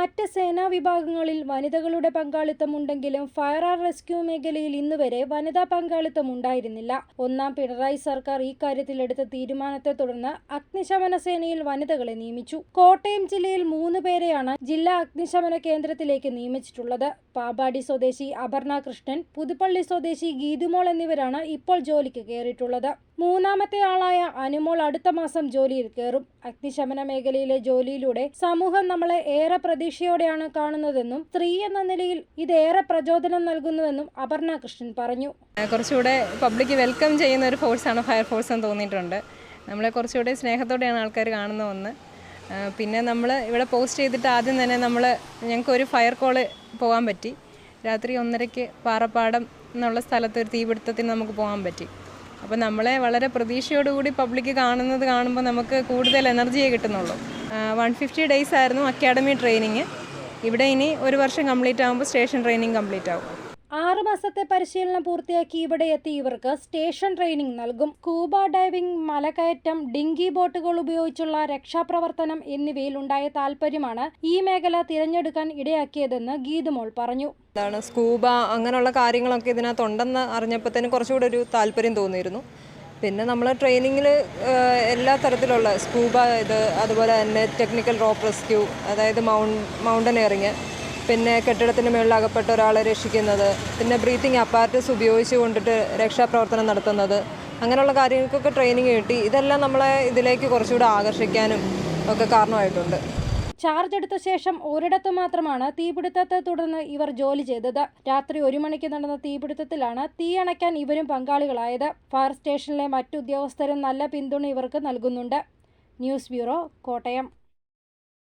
മറ്റ് സേനാ വിഭാഗങ്ങളിൽ വനിതകളുടെ പങ്കാളിത്തം ഉണ്ടെങ്കിലും ഫയർ ആൻഡ് റെസ്ക്യൂ മേഖലയിൽ ഇന്നുവരെ വനിതാ പങ്കാളിത്തം ഉണ്ടായിരുന്നില്ല. ഒന്നാം പിണറായി സർക്കാർ ഈ കാര്യത്തിൽ എടുത്ത തീരുമാനത്തെ തുടർന്ന് അഗ്നിശമന സേനയിൽ വനിതകളെ നിയമിച്ചു. കോട്ടയം ജില്ലയിൽ മൂന്ന് പേരെയാണ് ജില്ലാ അഗ്നിശമന കേന്ദ്രത്തിലേക്ക് നിയമിച്ചിട്ടുള്ളത്. പാമ്പാടി സ്വദേശി അപർണ കൃഷ്ണൻ പുതുപ്പള്ളി സ്വദേശി ഗീതുമോൾ എന്നിവരാണ് ഇപ്പോൾ ജോലിക്ക് കയറിയിട്ടുള്ളത്. മൂന്നാമത്തെ ആളായ അനുമോൾ അടുത്ത മാസം ജോലിയിൽ കയറും. അഗ്നിശമന മേഖലയിലെ ജോലിയിലൂടെ സമൂഹം നമ്മളെ ഏറെ പ്രതീക്ഷയോടെയാണ് കാണുന്നതെന്നും സ്ത്രീ എന്ന നിലയിൽ ഇതേറെ പ്രചോദനം നൽകുന്നുവെന്നും അപർണ കൃഷ്ണൻ പറഞ്ഞു. കുറച്ചുകൂടെ പബ്ലിക് വെൽക്കം ചെയ്യുന്ന ഒരു ഫോഴ്സാണ് ഫയർ ഫോഴ്സ് എന്ന് തോന്നിയിട്ടുണ്ട്. നമ്മളെ കുറച്ചുകൂടെ സ്നേഹത്തോടെയാണ് ആൾക്കാർ കാണുന്ന ഒന്ന്. പിന്നെ നമ്മൾ ഇവിടെ പോസ്റ്റ് ചെയ്തിട്ട് ആദ്യം തന്നെ നമ്മൾ ഞങ്ങൾക്ക് ഒരു ഫയർ കോൾ പോകാൻ പറ്റി. രാത്രി ഒന്നരയ്ക്ക് പാറപ്പാടം എന്നുള്ള സ്ഥലത്ത് ഒരു തീപിടുത്തത്തിന് നമുക്ക് പോകാൻ പറ്റി. അപ്പോൾ നമ്മളെ വളരെ പ്രതീക്ഷയോടുകൂടി പബ്ലിക് കാണുന്നത് കാണുമ്പോൾ നമുക്ക് കൂടുതൽ എനർജിയെ കിട്ടുന്നുള്ളൂ. വൺ ഫിഫ്റ്റി ഡേയ്സ് ആയിരുന്നു അക്കാഡമി ട്രെയിനിങ് ഇവിടെ ഇനി ഒരു വർഷം കംപ്ലീറ്റ് ആകുമ്പോൾ സ്റ്റേഷൻ ട്രെയിനിങ് കംപ്ലീറ്റ് ആവും. ആറ് മാസത്തെ പരിശീലനം പൂർത്തിയാക്കി ഇവിടെ എത്തി ഇവർക്ക് സ്റ്റേഷൻ ട്രെയിനിംഗ് നൽകും. കൂബ ഡൈവിംഗ് മലകയറ്റം ഡിങ്കി ബോട്ടുകൾ ഉപയോഗിച്ചുള്ള രക്ഷാപ്രവർത്തനം എന്നിവയിൽ ഉണ്ടായ താല്പര്യമാണ് ഈ മേഖല തിരഞ്ഞെടുക്കാൻ ഇടയാക്കിയതെന്ന് ഗീതുമോൾ പറഞ്ഞു. എന്താണ് സ്കൂബ അങ്ങനെയുള്ള കാര്യങ്ങളൊക്കെ ഇതിനകത്തുണ്ടെന്ന് അറിഞ്ഞപ്പോഴത്തേന് കുറച്ചുകൂടെ ഒരു താല്പര്യം തോന്നിയിരുന്നു. പിന്നെ നമ്മൾ ട്രെയിനിങ്ങിൽ എല്ലാ തരത്തിലുള്ള സ്കൂബ ഇത് അതുപോലെ തന്നെ ടെക്നിക്കൽ റോപ്പ് റെസ്ക്യൂ അതായത് മൗണ്ട് മൗണ്ടനെയറിങ് പിന്നെ കെട്ടിടത്തിന് മുകളിൽ അകപ്പെട്ട ഒരാളെ രക്ഷിക്കുന്നത് പിന്നെ ബ്രീത്തിങ് അപ്പാരറ്റസ് ഉപയോഗിച്ച് കൊണ്ടിട്ട് രക്ഷാപ്രവർത്തനം നടത്തുന്നത് അങ്ങനെയുള്ള കാര്യങ്ങൾക്കൊക്കെ ട്രെയിനിങ് കിട്ടി. ഇതെല്ലാം നമ്മളെ ഇതിലേക്ക് കുറച്ചുകൂടെ ആകർഷിക്കാനും ഒക്കെ കാരണമായിട്ടുണ്ട്. ചാർജ് എടുത്ത ശേഷം ഒരിടത്ത് മാത്രമാണ് തീപിടുത്തത്തെ തുടർന്ന് ഇവർ ജോലി ചെയ്തത്. രാത്രി ഒരു മണിക്ക് നടന്ന തീപിടുത്തത്തിലാണ് തീ അണയ്ക്കാൻ ഇവരും പങ്കാളികളായത്. ഫയർ സ്റ്റേഷനിലെ മറ്റു ഉദ്യോഗസ്ഥരും നല്ല പിന്തുണ ഇവർക്ക് നൽകുന്നുണ്ട്. News bureau Kottayam.